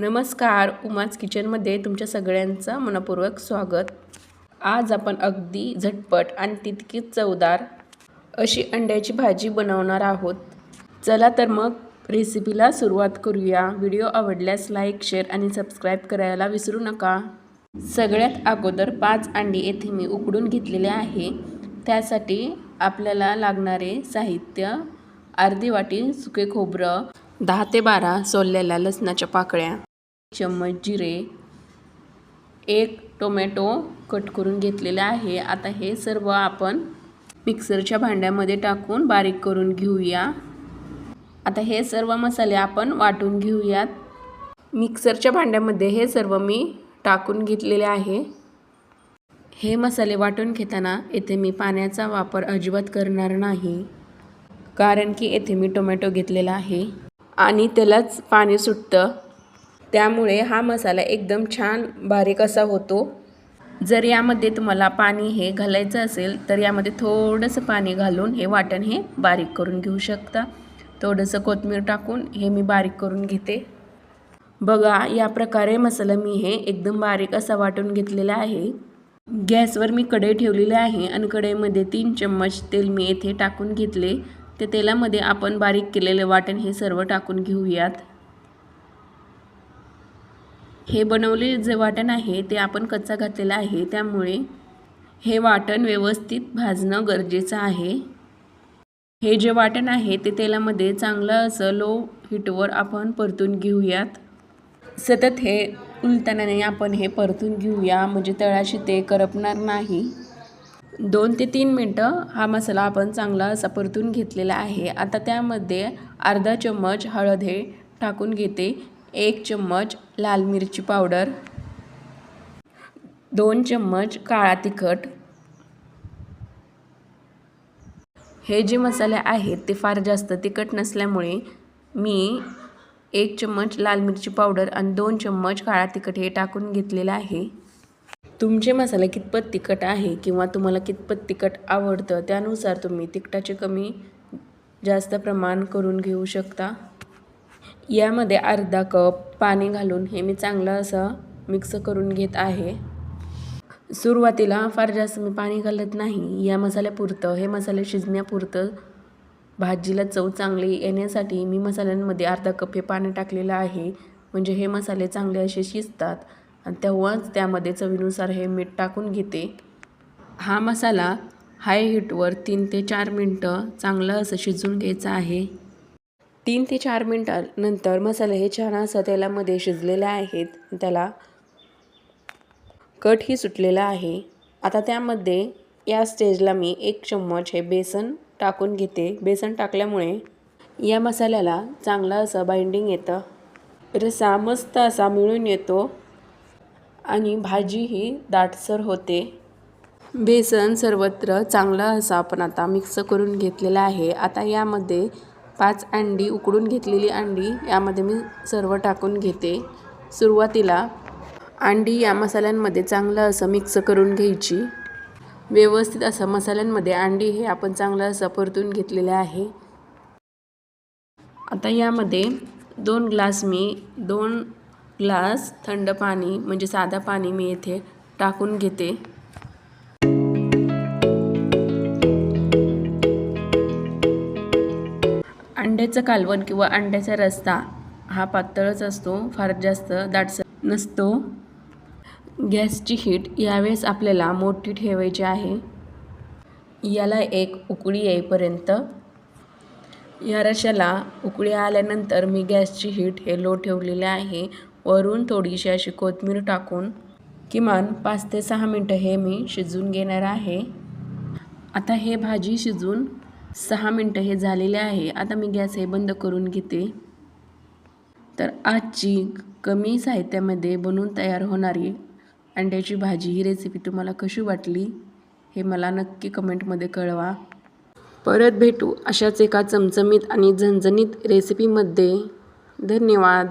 नमस्कार उमाज किचनमध्ये तुमच्या सगळ्यांचं मनपूर्वक स्वागत. आज आपण अगदी झटपट आणि तितकीच चवदार अशी अंड्याची भाजी बनवणार आहोत. चला तर मग रेसिपीला सुरुवात करूया. व्हिडिओ आवडल्यास लाईक शेअर आणि सबस्क्राईब करायला विसरू नका. सगळ्यात अगोदर पाच अंडी येथे मी उकडून घेतलेले आहे. त्यासाठी आपल्याला लागणारे साहित्य अर्धी वाटी सुके खोबरं दहा ते बारा सोललेल्या लसणाच्या पाकळ्या चम्मच जिरे एक टोमॅटो कट करून घेतलेला आहे. आता हे सर्व आपण मिक्सरच्या भांड्यामध्ये टाकून बारीक करून घेऊया. आता हे सर्व मसाले आपण वाटून घेऊयात. मिक्सरच्या भांड्यामध्ये हे सर्व मी टाकून घेतलेले आहे. हे मसाले वाटून घेताना येथे मी पाण्याचा वापर अजिबात करणार नाही कारण की येथे मी टोमॅटो घेतलेला आहे आणि त्यालाच पाणी सुटतं. त्यामुळे हा मसाला एकदम छान बारीक असा होतो. जर यामध्ये तुम्हाला पाणी हे घालायचं असेल तर यामध्ये थोडंसं पाणी घालून हे वाटण हे बारीक करून घेऊ शकता. थोडंसं कोथमीर टाकून हे मी बारीक करून घेते. बघा या प्रकारे मसाला मी हे एकदम बारीक असा वाटून घेतलेला आहे. गॅसवर मी कढई ठेवलेली आहे आणि कढईमध्ये तीन चम्मच तेल मी येथे टाकून घेतले. त्या तेलामध्ये आपण बारीक केलेले वाटण हे सर्व टाकून घेऊयात. हे बनवले जे वाटण आहे ते आपण कच्चा घातलेला आहे. त्यामुळे हे वाटण व्यवस्थित भाजणं गरजेचं आहे. हे जे वाटण आहे ते तेलामध्ये चांगलं असं लो हीटवर आपण परतून घेऊयात. सतत हे उलटण्याने आपण हे परतून घेऊया म्हणजे तळाशी ते करपणार नाही. दोन ते तीन मिनटं हा मसाला आपण चांगला असा परतून घेतलेला आहे. आता त्यामध्ये अर्धा चम्मच हळद हे टाकून घेते. एक चम्मच लाल मिरची पावडर दोन चम्मच काळा तिखट. हे जे मसाले आहेत ते फार जास्त तिखट नसल्यामुळे मी एक चम्मच लाल मिरची पावडर आणि दोन चम्मच काळा तिखट हे टाकून घेतलेलं आहे. तुमचे मसाले कितपत तिखट आहे किंवा तुम्हाला कितपत तिखट आवडतं त्यानुसार तुम्ही तिखटाचे कमी जास्त प्रमाण करून घेऊ शकता. यामध्ये अर्धा कप पाणी घालून हे मी चांगलं असं मिक्स करून घेत आहे. सुरुवातीला फार जास्त मी पाणी घालत नाही. या मसाल्यापुरतं हे मसाले शिजण्यापुरतं भाजीला चव चांगली येण्यासाठी मी मसाल्यांमध्ये अर्धा कप हे पाणी टाकलेलं आहे. म्हणजे हे मसाले चांगले असे शिजतात आणि तेव्हाच त्यामध्ये चवीनुसार हे मीठ टाकून घेते. हा मसाला हाय हीटवर तीन ते चार मिनटं चांगलं असं शिजून घ्यायचं आहे. तीन ते चार मिनटानंतर मसाले हे छान असं तेलामध्ये शिजलेले आहेत. त्याला कटही सुटलेला आहे. आता त्यामध्ये या स्टेजला मी एक चम्मच हे बेसन टाकून घेते. बेसन टाकल्यामुळे या मसाल्याला चांगलं असं बाइंडिंग येतं. रसा मस्त असा मिळून येतो आणि भाजी ही दाटसर होते. बेसन सर्वत्र चांगलं असं आपण आता मिक्स करून घेतलेलं आहे. आता यामध्ये पाच अंडी उकडून घेतलेली अंडी यामध्ये मी सर्व टाकून घेते सुरुवातीला. अंडी या मसाल्यांमध्ये चांगलं असं मिक्स करून घ्यायची. व्यवस्थित असं मसाल्यांमध्ये अंडी हे आपण चांगलं असं परतून घेतलेलं आहे. आता यामध्ये दोन ग्लास मी दोन ग्लास थंड पाणी म्हणजे साधं पाणी मी येथे टाकून घेते. अंड्याचं कालवण किंवा अंड्याचा रस्ता हा पातळच असतो फार जास्त दाटसर नसतो. गॅसची हीट यावेळेस आपल्याला मोठी ठेवायची आहे. याला एक उकळी येईपर्यंत. या रशाला उकळी आल्यानंतर मी गॅसची हीट हे लो ठेवलेले आहे. वरून थोडीशी अशी कोथमीर टाकून किमान पाच ते सहा मिनटं हे मी शिजून घेणार आहे. आता हे भाजी शिजून सहा मिनटं हे झालेले आहे. आता मी गॅस हे बंद करून घेते. तर आजची कमी साहित्यामध्ये बनवून तयार होणारी अंड्याची भाजी ही रेसिपी तुम्हाला कशी वाटली हे मला नक्की कमेंटमध्ये कळवा. परत भेटू अशाच एका चमचमीत आणि झणझणीत रेसिपीमध्ये धन्यवाद.